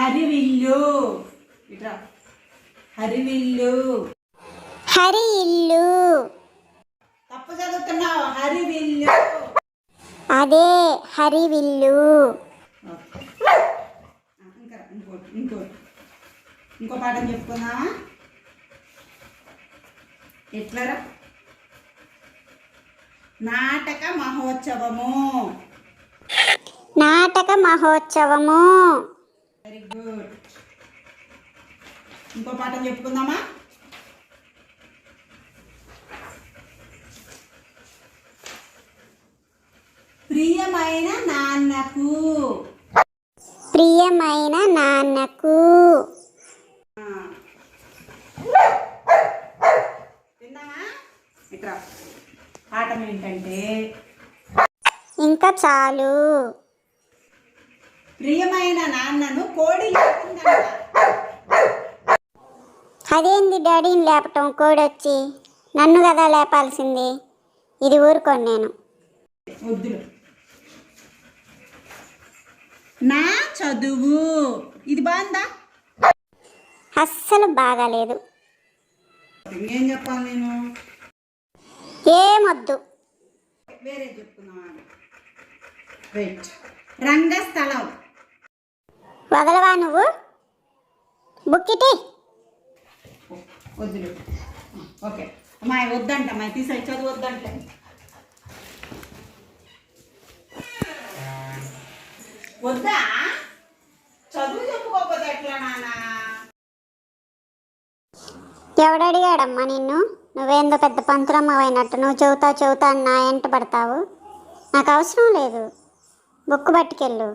హరివిల్లు. ఇట్రా. హరివిల్లు. హరి ఇల్లు తప్పు చదువుతున్నావు హరివిల్లు. అదే హరివిల్లు. ఇంకా ఇంకోటి ఇంకోటి. ఇంకో పాఠం చెప్పుకుందామా? ఎట్లరా నాటక మహోత్సవము. నాటక మహోత్సవము వెరీ గుడ్ ఇంకో పాఠం చెప్పుకుందామా? ప్రియమైన నాన్నకు. ప్రియమైన నాన్నకు. విన్నామా పాఠం ఏంటంటే ఇంకా చాలు. ప్రియమైన నాన్నను కోడి లేపిందంట అదేంది డాడీని లేపటం? కోడొచ్చి నన్ను కదా లేపాల్సింది. ఇది ఊరుకోండి నేను. నా చదువు. ఇది బాగుందా? అస్సలు బాగాలేదు. ఇంకేం చెప్పాలి నేను? ఏమొద్దు. వేరే రైట్ రంగస్థలం. వదలవా నువ్వు? బుక్కిటి. వద్దులు ఓకే. అమ్మాయి వద్దంట అమ్మాయి తీసాయి చదువు వద్దంటే. వద్దా? చదువు చెప్పుకోకపోతే ఎట్లా నాన్న ఎవడడిగాడమ్మా నిన్ను? నువ్వేందో పెద్ద పంతులమ్మవైనట్టు నువ్వు చెబుతా చెబుతా అని నా ఎంట పడతావు? నాకు అవసరం లేదు. బుక్ పట్టుకెళ్ళు.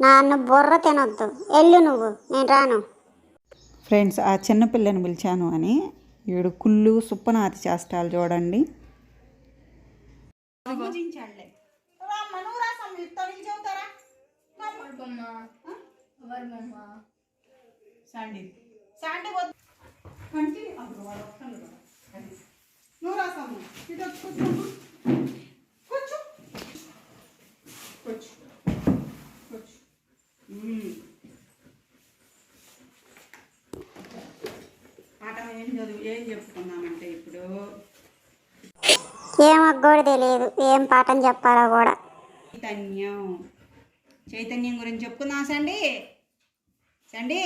నన్ను బుర్ర తినొద్దు. వెళ్ళు నువ్వు. నేను రాను. ఫ్రెండ్స్ ఆ చిన్నపిల్లని పిలిచాను అని. ఈడు కుళ్ళు సుప్పనాతి చేష్టాలు చూడండి. నువ్వు రాసమ్మ తొలగి ఏం చెప్పుకున్నామంటే ఇప్పుడు? ఏం తెలియదు ఏం పాఠం చెప్పాలో కూడా. చైతన్యం. చైతన్యం గురించి చెప్పుకుందాం సండి? సండి?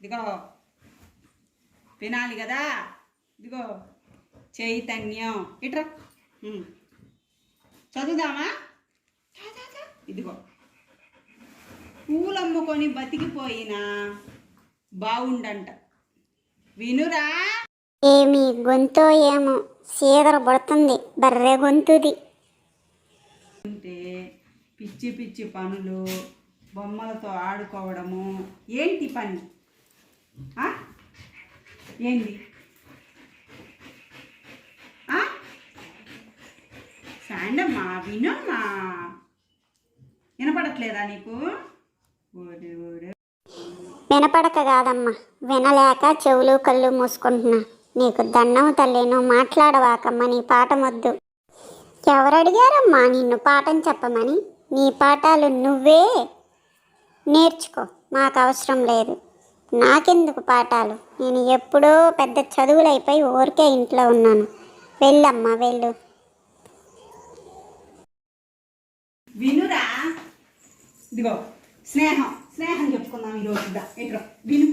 ఇదిగో. వినాలి కదా? ఇదిగో. చైతన్యం. ఇట్రా. చదువుదామా. ఇదిగో. పూలమ్ముకొని బతికిపోయినా బాగుండంట వినురా. ఏమి గొంతో ఏమో. సీదర పడుతుంది బర్రె గొంతుది. అంటే పిచ్చి పిచ్చి పనులు బొమ్మలతో ఆడుకోవడము ఏంటి పని? ఏంది? ఆ? శాండమ్మా వినమ్మా. వినపడట్లేదా నీకు? ఓడే ఓడే. వినపడక కాదమ్మా. వినలేక చెవులు కళ్ళు మూసుకుంటున్నా. నీకు దండం తల్లి నువ్వు మాట్లాడవాకమ్మా నీ పాఠం వద్దు. ఎవరడిగారమ్మా నిన్ను పాఠం చెప్పమని? నీ పాఠాలు నువ్వే నేర్చుకో. మాకు అవసరం లేదు. నాకెందుకు పాఠాలు? నేను ఎప్పుడో పెద్ద చదువులైపోయి ఊరికే ఇంట్లో ఉన్నాను. వెళ్ళమ్మా వెళ్ళు. వినురా. ఇదిగో. స్నేహం. స్నేహం చెప్పుకుందాం ఈరోజు దా ఇట్రా విను.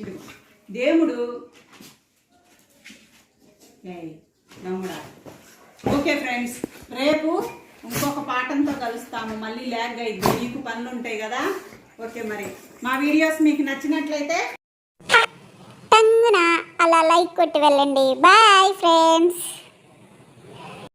ఇదిగో దేవుడు ఓకే ఫ్రెండ్స్ రేపు ఇంకొక పాఠంతో కలుస్తాము. మళ్ళీ ల్యాగ్ అయింది మీకు పనులు ఉంటాయి కదా? ఓకే మరి. మా వీడియోస్ మీకు నచ్చినట్లయితే అలా లైక్ కొట్టి వెళ్ళండి. Bye friends